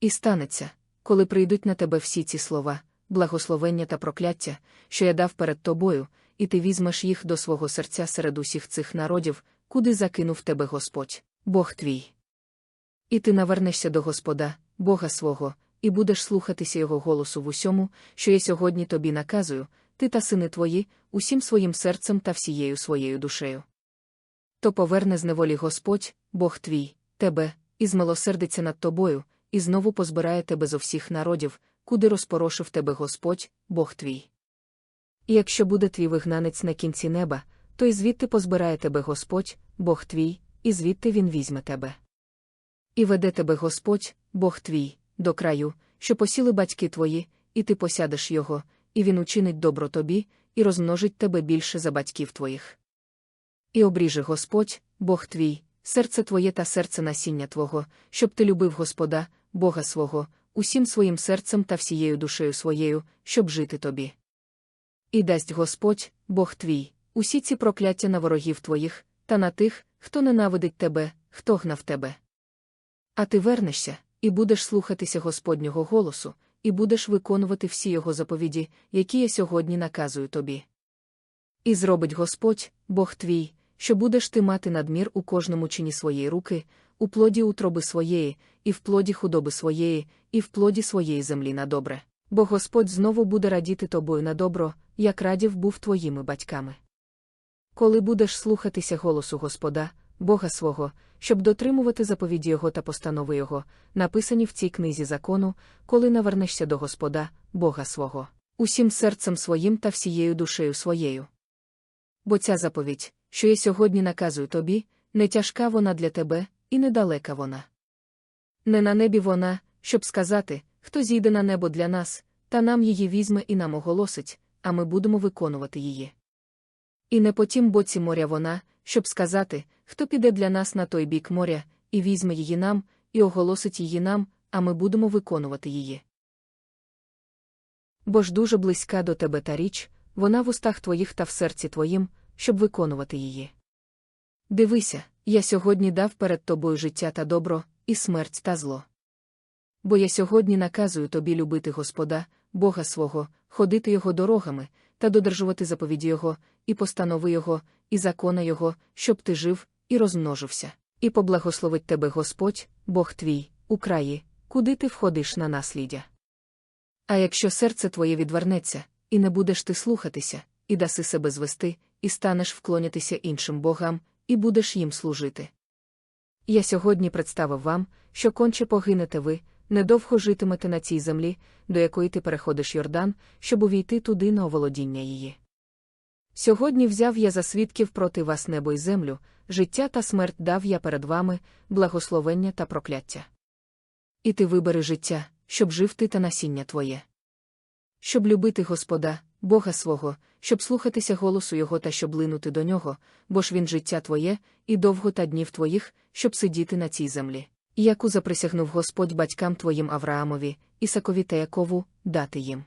І станеться, коли прийдуть на тебе всі ці слова, благословення та прокляття, що я дав перед тобою, і ти візьмеш їх до свого серця серед усіх цих народів, куди закинув тебе Господь, Бог твій. І ти навернешся до Господа, Бога свого, і будеш слухатися Його голосу в усьому, що я сьогодні тобі наказую, ти та сини твої, усім своїм серцем та всією своєю душею. То поверне з неволі Господь, Бог твій, тебе, і змилосердиться над тобою, і знову позбирає тебе зо всіх народів, куди розпорошив тебе Господь, Бог твій. І якщо буде твій вигнанець на кінці неба, то й звідти позбирає тебе Господь, Бог твій, і звідти він візьме тебе. І веде тебе Господь, Бог твій, до краю, що посіли батьки твої, і ти посядеш його, і він учинить добро тобі, і розмножить тебе більше за батьків твоїх. І обріже Господь, Бог твій, серце твоє та серце насіння твого, щоб ти любив Господа, Бога свого, усім своїм серцем та всією душею своєю, щоб жити тобі. І дасть Господь, Бог твій, усі ці прокляття на ворогів твоїх, та на тих, хто ненавидить тебе, хто гнав тебе. А ти вернешся, і будеш слухатися Господнього голосу, і будеш виконувати всі його заповіді, які я сьогодні наказую тобі. І зробить Господь, Бог твій, що будеш ти мати надмір у кожному чині своєї руки, у плоді утроби своєї, і в плоді худоби своєї, і в плоді своєї землі на добре. Бо Господь знову буде радіти тобою на добро, як радів був твоїми батьками. Коли будеш слухатися голосу Господа, Бога свого, щоб дотримувати заповіді Його та постанови Його, написані в цій книзі закону, коли навернешся до Господа, Бога свого, усім серцем своїм та всією душею своєю. Бо ця заповідь, що я сьогодні наказую тобі, не тяжка вона для тебе, і недалека вона. Не на небі вона, щоб сказати, хто зійде на небо для нас, та нам її візьме і нам оголосить, а ми будемо виконувати її. І не по тім боці моря вона, щоб сказати, хто піде для нас на той бік моря, і візьме її нам, і оголосить її нам, а ми будемо виконувати її. Бо ж дуже близька до тебе та річ, вона в устах твоїх та в серці твоїм, щоб виконувати її. Дивися, я сьогодні дав перед тобою життя та добро, і смерть та зло. Бо я сьогодні наказую тобі любити Господа, Бога свого, ходити Його дорогами, та додержувати заповіді Його, і постанови Його, і закона Його, щоб ти жив і розмножився, і поблагословить тебе Господь, Бог твій, у краї, куди ти входиш на насліддя. А якщо серце твоє відвернеться, і не будеш ти слухатися, і даси себе звести, і станеш вклонятися іншим богам, і будеш їм служити. Я сьогодні представив вам, що конче погинете ви, недовго житимете на цій землі, до якої ти переходиш Йордан, щоб увійти туди на оволодіння її. Сьогодні взяв я за свідків проти вас небо й землю, життя та смерть дав я перед вами, благословення та прокляття. І ти вибери життя, щоб жив ти та насіння твоє. Щоб любити Господа, Бога свого, щоб слухатися голосу Його та щоб линути до нього, бо ж він життя твоє, і довго та днів твоїх, щоб сидіти на цій землі, яку заприсягнув Господь батькам твоїм Авраамові, Ісакові та Якову, дати їм.